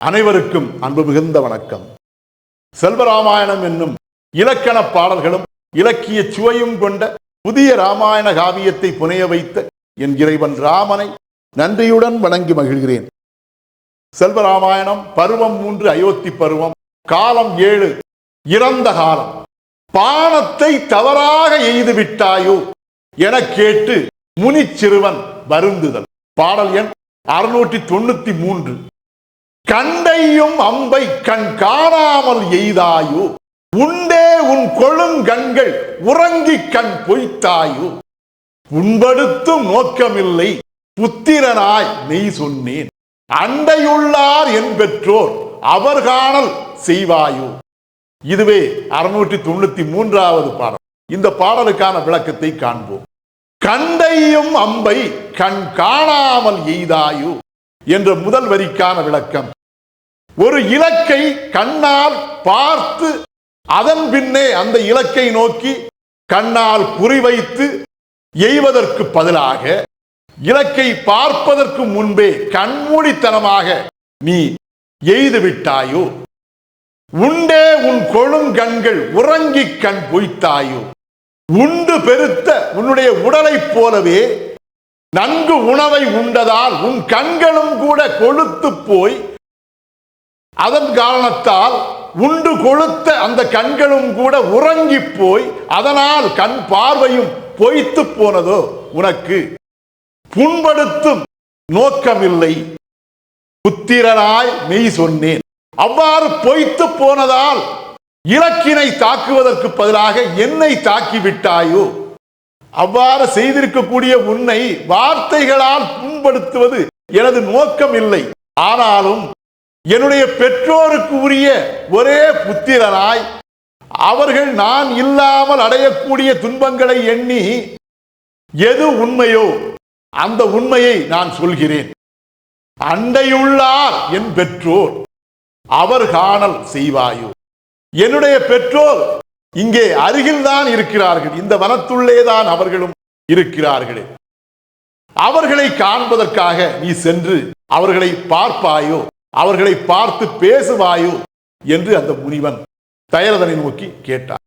அனைவருக்கும் அன்பு மிகுந்த வணக்கம். செல்வராமாயணம் என்னும் இலக்கண பாடல்களும் இலக்கிய சுவையும் கொண்ட புதிய ராமாயண காவியத்தை புனைய வைத்த என் இறைவன் ராமனை நன்றியுடன் வணங்கி மகிழ்கிறேன். செல்வராமாயணம் பருவம் மூன்று அயோத்தி பருவம் காலம் ஏழு இறந்த காலம். பானத்தை தவறாக எய்து விட்டாயோ என கேட்டு முனிச்சிறுவன் வருந்துதல். பாடல் எண் அறுநூற்றி தொண்ணூத்தி மூன்று. கண்டையும் அம்பை கண் காணாமல் எய்தாயோ? உண்டே உன் கொழுங்கண்கள் உறங்கி கண் பொய்த்தாயோ? புண்படுத்தும் நோக்கமில்லை புத்திரனாய் நெய் சொன்னேன். அண்டையுள்ளார் என் பெற்றோர் அவர் காணல் செய்வாயோ? இதுவே அறுநூற்றி தொண்ணூத்தி மூன்றாவது பாடல். இந்த பாடலுக்கான விளக்கத்தை காண்போம். கண்டையும் அம்பை கண் காணாமல் எய்தாயோ? என்ற முதல் வரிக்கான விளக்கம் ஒரு இலக்கை கண்ணால் பார்த்து அதன் பின்னே அந்த இலக்கை நோக்கி கண்ணால் குறிவைத்து எய்வதற்கு பதிலாக இலக்கை பார்ப்பதற்கு முன்பே கண்மூடித்தனமாக நீ எய்து விட்டாயோ? உண்டே உன் கொழுங்கண்கள் உறங்கி கண் பொய்த்தாயோ? உண்டு பெருத்த உன்னுடைய உடலைப் போலவே நன்கு உணவை உண்டதால் உன் கண்களும் கூட கொழுத்து போய் அதன் காரணத்தால் உண்டு கொழுத்த அந்த கண்களும் கூட உறங்கி போய் அதனால் கண் பார்வையும் பொய்த்து போனதோ உனக்கு? புண்படுத்தும் நோக்கமில்லை. புத்திரனாய் மெய் சொன்னேன். அவ்வாறு பொய்த்து போனதால் இலக்கினை தாக்குவதற்கு பதிலாக என்னை தாக்கிவிட்டாயோ? அவ்வாறு செய்திருக்கக்கூடிய உன்னை வார்த்தைகளால் புண்படுத்துவது எனது நோக்கம் இல்லை ஆனாலும் என்னுடைய பெற்றோருக்கு உரிய ஒரே புத்திரராய் அவர்கள் நான் இல்லாமல் அடையக்கூடிய துன்பங்களை எண்ணி எது உண்மையோ அந்த உண்மையை நான் சொல்கிறேன். அண்டையுள்ளார் என் பெற்றோர் அவர் காணல் செய்வாயோ? என்னுடைய பெற்றோர் இங்கே அருகில்தான் இருக்கிறார்கள் இந்த வனத்துள்ளே தான் அவர்களும் இருக்கிறார்களே. அவர்களை காண்பதற்காக நீ சென்று அவர்களை பார்ப்பாயோ? அவர்களை பார்த்து பேசுவாயோ என்று அந்த முனிவன் தயரதனை நோக்கி கேட்டார்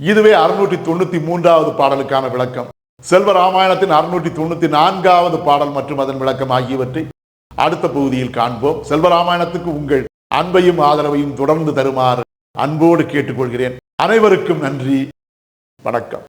இதுவே அறுநூற்றி தொண்ணூத்தி மூன்றாவது பாடலுக்கான விளக்கம். செல்வ ராமாயணத்தின் அறுநூற்றி தொண்ணூத்தி நான்காவது பாடல் மற்றும் அதன் விளக்கம் ஆகியவற்றை அடுத்த பகுதியில் காண்போம். செல்வ ராமாயணத்துக்கு உங்கள் அன்பையும் ஆதரவையும் தொடர்ந்து தருமாறு அன்போடு கேட்டுக்கொள்கிறேன். அனைவருக்கும் நன்றி. வணக்கம்.